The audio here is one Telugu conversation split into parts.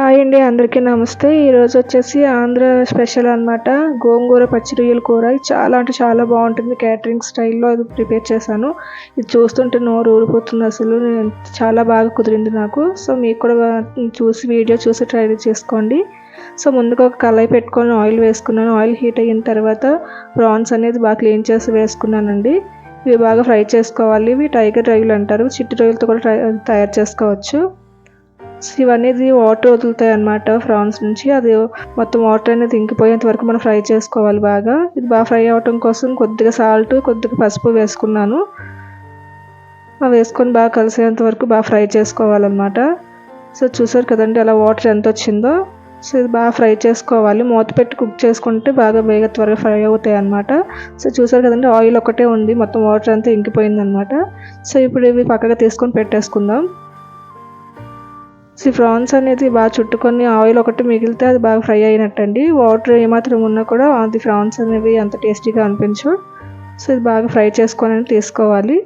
హాయ్ అండి అందరికీ నమస్తే. ఈరోజు వచ్చేసి ఆంధ్ర స్పెషల్ అనమాట గోంగూర పచ్చి రొయ్యల కూర చాలా అంటే చాలా బాగుంటుంది క్యాటరింగ్ స్టైల్లో అది ప్రిపేర్ చేశాను. ఇది చూస్తుంటే నోరు ఊరిపోతుంది అసలు. చాలా బాగా కుదిరింది నాకు. సో మీకు కూడా చూసి వీడియో చూసి ట్రై చేసుకోండి. సో ముందుగా ఒక కళాయి పెట్టుకొని ఆయిల్ వేసుకున్నాను. ఆయిల్ హీట్ అయిన తర్వాత ప్రాన్స్ అనేది బాగా క్లీన్ చేసి వేసుకున్నానండి. ఇవి బాగా ఫ్రై చేసుకోవాలి. ఇవి టైగర్ రొయ్యలు అంటారు. చిట్టి రొయ్యలతో కూడా ట్రై తయారు చేసుకోవచ్చు. ఇవన్నీ వాటర్ వదులుతాయి అన్నమాట ఫ్రాన్స్ నుంచి. అది మొత్తం వాటర్ అనేది ఇంకిపోయేంత వరకు మనం ఫ్రై చేసుకోవాలి బాగా. ఇది బాగా ఫ్రై అవ్వటం కోసం కొద్దిగా సాల్ట్ కొద్దిగా పసుపు వేసుకున్నాను. అవి వేసుకొని బాగా కలిసేంత వరకు బాగా ఫ్రై చేసుకోవాలన్నమాట. సో చూసారు కదండి అలా వాటర్ ఎంత వచ్చిందో. సో ఇది బాగా ఫ్రై చేసుకోవాలి. మూత పెట్టి కుక్ చేసుకుంటే బాగా వేగ త్వరగా ఫ్రై అవుతాయి అనమాట సో చూసారు కదండి ఆయిల్ ఒకటే ఉంది. మొత్తం వాటర్ అంతా ఇంకిపోయింది అనమాట సో ఇప్పుడు ఇవి పక్కగా తీసుకొని పెట్టేసుకుందాం. సో ఫ్రాన్స్ అనేది బాగా చుట్టుకొని ఆయిల్ ఒకటి మిగిలితే అది బాగా ఫ్రై అయినట్టండి. వాటర్ ఏమాత్రం ఉన్నా కూడా అది ఫ్రాన్స్ అనేవి అంత టేస్టీగా అనిపించు సో ఇది బాగా ఫ్రై చేసుకొని తీసుకోవాలి.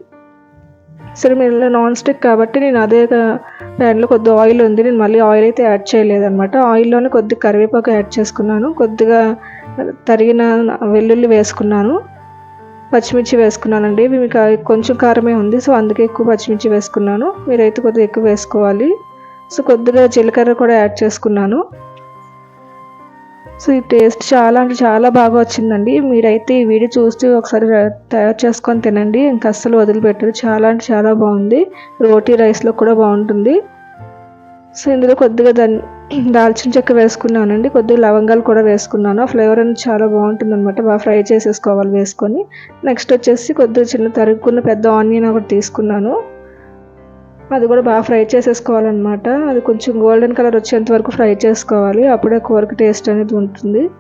సరే మీరు నాన్ స్టిక్ కాబట్టి నేను అదే ప్యాన్లో కొద్దిగా ఆయిల్ ఉంది. నేను మళ్ళీ ఆయిల్ అయితే యాడ్ చేయలేదన్నమాట. ఆయిల్లోనే కొద్దిగా కరివేపాకు యాడ్ చేసుకున్నాను. కొద్దిగా తరిగిన వెల్లుల్లి వేసుకున్నాను. పచ్చిమిర్చి వేసుకున్నానండి. ఇవి మీకు కొంచెం కారమే ఉంది. సో అందుకే ఎక్కువ పచ్చిమిర్చి వేసుకున్నాను. మీరైతే కొద్దిగా ఎక్కువ వేసుకోవాలి. సో కొద్దిగా జీలకర్ర కూడా యాడ్ చేసుకున్నాను. సో ఈ టేస్ట్ చాలా అంటే చాలా బాగా వచ్చిందండి. మీరైతే ఈ వీడియో చూస్తూ ఒకసారి తయారు చేసుకొని తినండి. ఇంకా అస్సలు వదిలిపెట్టరు. చాలా అంటే చాలా బాగుంది. రోటీ రైస్లో కూడా బాగుంటుంది. సో ఇందులో కొద్దిగా దాన్ని దాల్చిన చెక్క వేసుకున్నానండి. కొద్దిగా లవంగాలు కూడా వేసుకున్నాను. ఆ ఫ్లేవర్ అనేది చాలా బాగుంటుంది అనమాట బాగా ఫ్రై చేసేసుకోవాలి వేసుకొని. నెక్స్ట్ వచ్చేసి కొద్దిగా చిన్న తరుగుకున్న పెద్ద ఆనియన్ ఒకటి తీసుకున్నాను. అది కూడా బాగా ఫ్రై చేసేసుకోవాలన్నమాట. అది కొంచెం గోల్డెన్ కలర్ వచ్చేంత వరకు ఫ్రై చేసుకోవాలి. అప్పుడే కూరకి టేస్ట్ అనేది ఉంటుంది.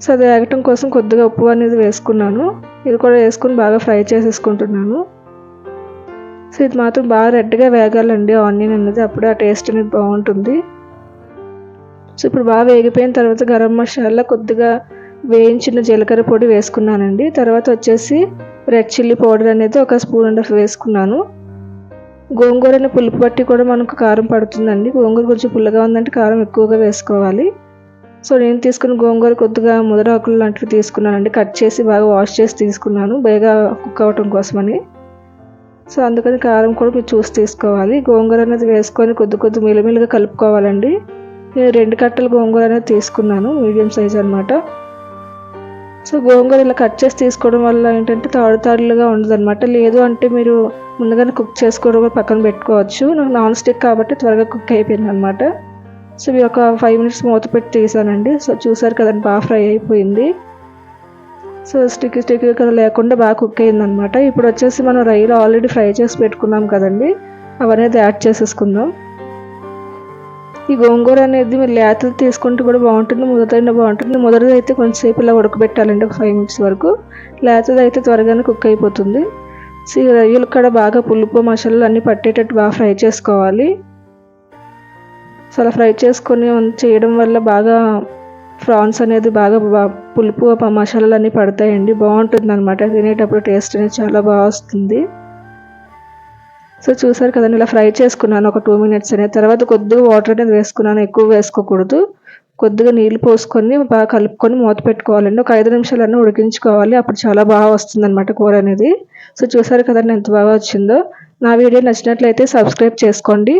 సో అది వేగటం కోసం కొద్దిగా ఉప్పు అనేది వేసుకున్నాను. ఇది కూడా వేసుకుని బాగా ఫ్రై చేసేసుకుంటున్నాను. సో ఇది మాత్రం బాగా రెడ్గా వేగాలండి. ఆనియన్ అనేది అప్పుడే ఆ టేస్ట్ అనేది బాగుంటుంది. సో ఇప్పుడు బాగా వేగిపోయిన తర్వాత గరం మసాలా కొద్దిగా వేయించిన జీలకర్ర పొడి వేసుకున్నానండి. తర్వాత వచ్చేసి రెడ్ చిల్లీ పౌడర్ అనేది ఒక స్పూన్ అండ్ హాఫ్ వేసుకున్నాను. గోంగూరని పులుపు బట్టి కూడా మనకు కారం పడుతుందండి. గోంగూర కొంచెం పుల్లగా ఉందంటే కారం ఎక్కువగా వేసుకోవాలి. సో నేను తీసుకున్న గోంగూర కొద్దిగా ముదరాకులు లాంటివి తీసుకున్నానండి. కట్ చేసి బాగా వాష్ చేసి తీసుకున్నాను. బేగా కుక్ అవ్వటం కోసమని. సో అందుకని కారం కూడా మీరు చూసి తీసుకోవాలి. గోంగూర అనేది వేసుకొని కొద్ది కొద్ది మిలమిలుగా కలుపుకోవాలండి. నేను రెండు కట్టలు గోంగూర అనేది తీసుకున్నాను. మీడియం సైజ్ అనమాట సో గోంగూర ఇలా కట్ చేసి తీసుకోవడం వల్ల ఏంటంటే తాడు తాడులుగా ఉండదు అనమాట లేదు అంటే మీరు ముందుగానే కుక్ చేసుకోవడం కూడా పక్కన పెట్టుకోవచ్చు. నాకు నాన్ స్టిక్ కాబట్టి త్వరగా కుక్ అయిపోయింది అనమాట సో ఇవి ఒక ఫైవ్ మినిట్స్ మూత పెట్టి తీసానండి. సో చూసారు కదండి బాగా ఫ్రై అయిపోయింది. సో స్టిక్ స్టిక్ కదా లేకుండా బాగా కుక్ అయింది అనమాట ఇప్పుడు వచ్చేసి మనం రైలు ఆల్రెడీ ఫ్రై చేసి పెట్టుకున్నాం కదండి. అవనేది యాడ్ చేసేసుకుందాం. ఈ గోంగూర అనేది మీరు లేతలు తీసుకుంటే కూడా బాగుంటుంది మొదటైనా బాగుంటుంది. మొదటిది అయితే కొంచెంసేపు ఇలా ఉడకబెట్టాలండి ఒక ఫైవ్ మినిట్స్ వరకు. లేతది అయితే త్వరగానే కుక్ అయిపోతుంది. సో రొయ్యలు కూడా బాగా పులుపు మసాలాలు అన్నీ పట్టేటట్టు బాగా ఫ్రై చేసుకోవాలి. సో అలా ఫ్రై చేసుకొని చేయడం వల్ల బాగా ఫ్రాన్స్ అనేది బాగా పులుపు మసాలాలు అన్నీ పడతాయండి. బాగుంటుంది అనమాట తినేటప్పుడు టేస్ట్ అనేది చాలా బాగా వస్తుంది. సో చూసారు కదండి ఇలా ఫ్రై చేసుకున్నాను ఒక టూ మినిట్స్ అనేది తర్వాత కొద్దిగా వాటర్ అనేది వేసుకున్నాను ఎక్కువ వేసుకోకూడదు. కొద్దిగా నీళ్ళు పోసుకొని బాగా కలుపుకొని మూత పెట్టుకోవాలండి. ఒక ఐదు నిమిషాలన్నీ ఉడికించుకోవాలి. అప్పుడు చాలా బాగా వస్తుంది అనమాట కూర అనేది. సో చూసారు కదండి ఎంత బాగా వచ్చిందో. నా వీడియో నచ్చినట్లయితే సబ్స్క్రైబ్ చేసుకోండి.